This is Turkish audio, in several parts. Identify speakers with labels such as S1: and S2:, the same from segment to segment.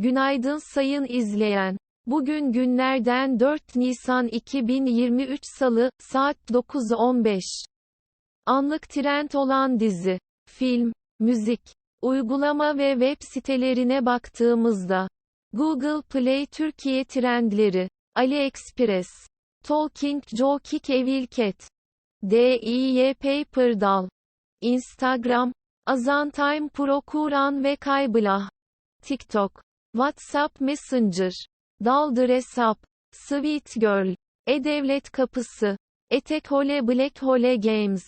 S1: Günaydın sayın izleyen. Bugün günlerden 4 Nisan 2023 Salı, saat 9.15. Anlık trend olan dizi, film, müzik, uygulama ve web sitelerine baktığımızda, Google Play Türkiye trendleri, AliExpress, Talking Joe Kick Evil Cat, DIY Paper Doll, Instagram, Azantime Pro Kur'an ve Kaybılah, TikTok, WhatsApp Messenger, Daldır Hesap, Sweet Girl, E-Devlet Kapısı, Etek Hole Black Hole Games,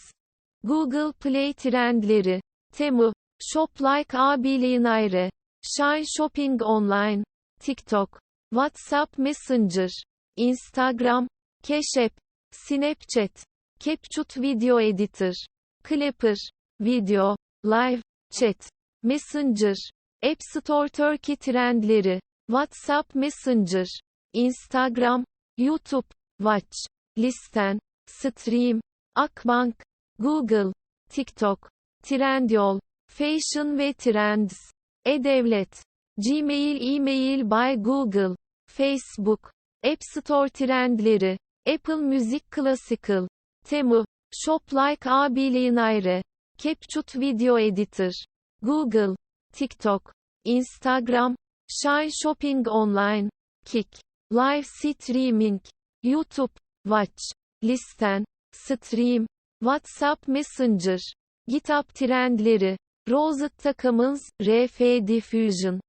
S1: Google Play Trendleri, Temu, Shop Like A Billionaire, Shine Shopping Online, TikTok, WhatsApp Messenger, Instagram, App, Snapchat, CapCut Video Editor, Clapper, Video, Live, Chat, Messenger, App Store Turkey trendleri, WhatsApp Messenger, Instagram, YouTube, Watch, Listen, Stream, Akbank, Google, TikTok, Trendyol, Fashion ve Trends, E-Devlet, Gmail E-Mail by Google, Facebook, App Store trendleri, Apple Music Classical, Temu, Shop Like A Billionaire, CapCut Video Editor, Google, TikTok, Instagram, Shine Shopping Online, Kik, Live Streaming, YouTube, Watch, Listen, Stream, WhatsApp Messenger, GitHub trendleri, Rosetta Commons, RF Diffusion,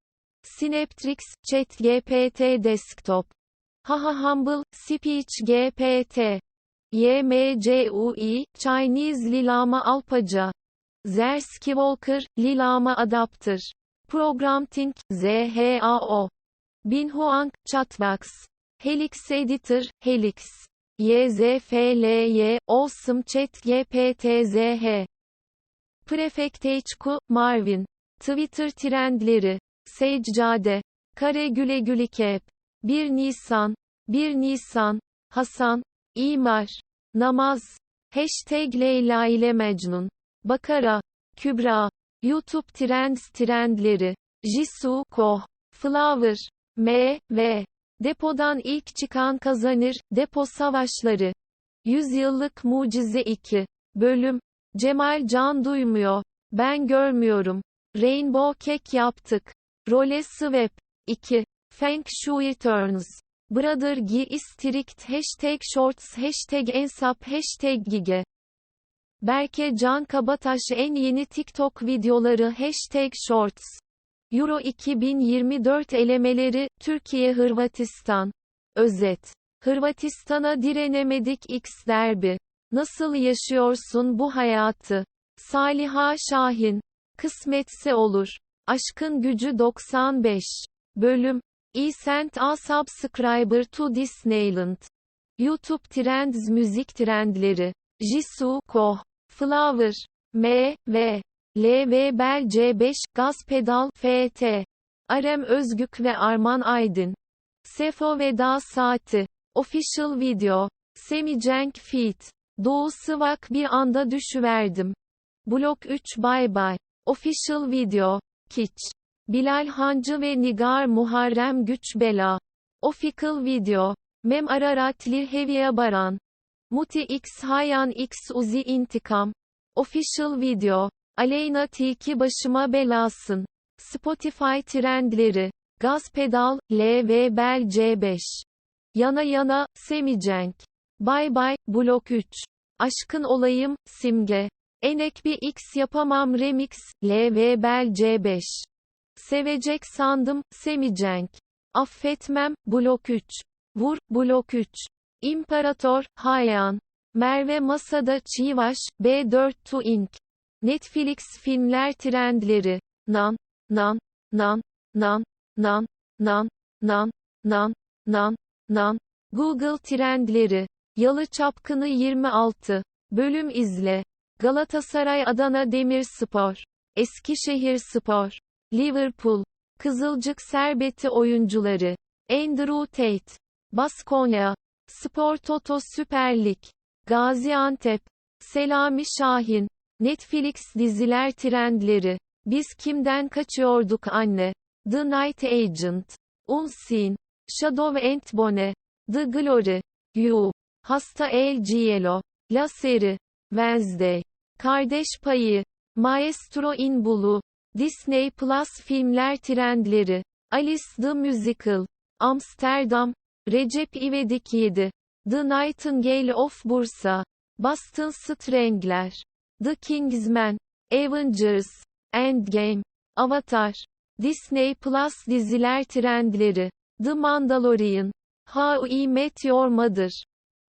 S1: Synaptrix, ChatGPT Desktop, Haha Humble, Speech GPT, YMCUI, Chinese Lilama Alpaca, Zersky Walker, Lilama Adapter, Programting, ZHAO, Binhuang, Chatbox, Helix Editor, Helix, YZFLY, Awesome Chat GPTZH, Prefect HQ, Marvin, Twitter trendleri, Seccade, Kare Güle Cap, 1 Nisan, 1 Nisan, Hasan, İmar, Namaz, Hashtag Leyla ile Mecnun, Bakara, Kübra, YouTube Trends trendleri, Jisoo, Koh, Flower, M, V. Depodan ilk çıkan kazanır, Depo Savaşları. Yüzyıllık Mucize 2. Bölüm. Cemal Can duymuyor. Ben görmüyorum. Rainbow Cake yaptık. Role Swap. 2. Feng Shui Turns. Brother Gi Strict Hashtag Shorts Hashtag Ensap Hashtag Gige. Berke Can Kabataş en yeni TikTok videoları Hashtag Shorts. Euro 2024 elemeleri, Türkiye Hırvatistan. Özet. Hırvatistan'a direnemedik X derbi. Nasıl yaşıyorsun bu hayatı? Saliha Şahin. Kısmetse olur. Aşkın gücü 95. Bölüm. E-sent a subscriber to Disneyland. YouTube Trends müzik trendleri. Jisoo, Koh. Flower, M, V, L V Bel C5, Gaz Pedal, FT, Arem Özgük ve Arman Aydın. Sefo Veda Saati, Official Video, Semi Cenk Feat, Doğu Sıvak bir anda düşüverdim. Blok 3 Bye Bye, Official Video, Kiç, Bilal Hancı ve Nigar Muharrem Güç Bela, Official Video, Mem Araratli Heviye Baran, Muti X Hayan X Uzi İntikam. Official Video. Aleyna Tilki başıma belasın. Spotify trendleri. Gaz pedal, LV Bel C5. Yana yana, Semicenk. Bye bye, Blok 3. Aşkın olayım, Simge. Enek bir X yapamam remix, LV Bel C5. Sevecek sandım, Semicenk. Affetmem, Blok 3. Vur, Blok 3. İmparator, Hayan. Merve Masada Çivaş, B4 to Inc. Netflix filmler trendleri. Nan, nan, nan, nan, nan, nan, nan, nan, nan, nan. Google trendleri. Yalı Çapkını 26. Bölüm izle. Galatasaray Adana Demirspor. Eskişehir Spor. Liverpool. Kızılcık Serbeti oyuncuları. Andrew Tate. Baskonya. Spor Toto Süper Lig. Gaziantep. Selami Şahin. Netflix diziler trendleri. Biz kimden kaçıyorduk anne? The Night Agent, Unseen, Shadow and Bone, The Glory, You, Hasta El Cielo, La Serie, Wednesday, Kardeş Payı, Maestro in Blue, Disney Plus filmler trendleri, Alice the Musical, Amsterdam, Recep İvedik 7, The Nightingale of Bursa, Boston Strangler, The Kingsman, Avengers, Endgame, Avatar, Disney Plus diziler trendleri, The Mandalorian, How I Met Your Mother,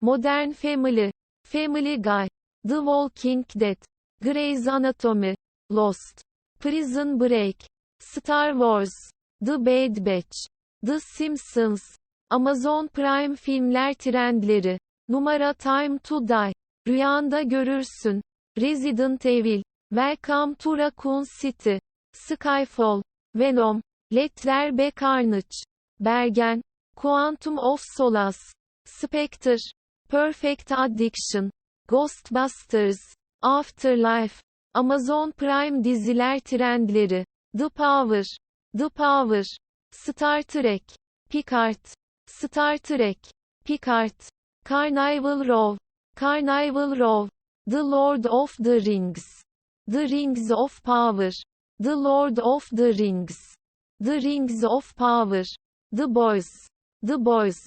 S1: Modern Family, Family Guy, The Walking Dead, Grey's Anatomy, Lost, Prison Break, Star Wars, The Bad Batch, The Simpsons, Amazon Prime filmler trendleri, numara Time to Die, Rüyanda görürsün, Resident Evil, Welcome to Raccoon City, Skyfall, Venom, Let There Be Carnage, Bergen, Quantum of Solace, Spectre, Perfect Addiction, Ghostbusters, Afterlife, Amazon Prime diziler trendleri, The Power, The Power, Star Trek, Picard, Star Trek, Picard, Carnival Row, Carnival Row, The Lord of the Rings, The Rings of Power, The Lord of the Rings, The Rings of Power, The Boys, The Boys,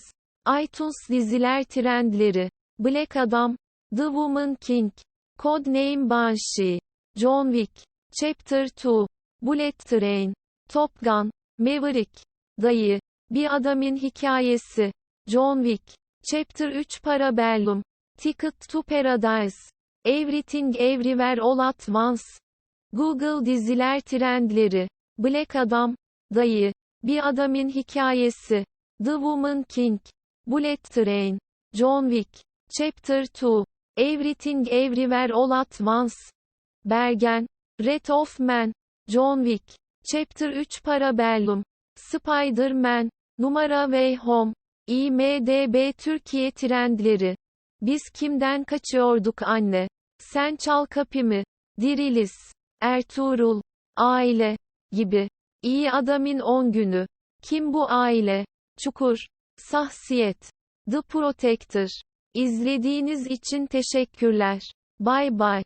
S1: iTunes diziler trendleri, Black Adam, The Woman King, Codename Banshee, John Wick, Chapter 2, Bullet Train, Top Gun, Maverick, Dayı, Bir Adamın Hikayesi, John Wick, Chapter 3 Parabellum, Ticket to Paradise, Everything Everywhere All at Once, Google diziler trendleri, Black Adam, Dayı, Bir Adamın Hikayesi, The Woman King, Bullet Train, John Wick, Chapter 2, Everything Everywhere All at Once, Bergen, Red of Man, John Wick, Chapter 3 Parabellum, Spider-Man, Numara Way Home, IMDB Türkiye trendleri. Biz kimden kaçıyorduk anne? Sen çal kapımı. Dirilis, Ertuğrul, aile gibi. İyi adamın 10 günü. Kim bu aile? Çukur, Sahsiyet, The Protector. İzlediğiniz için teşekkürler. Bye bye.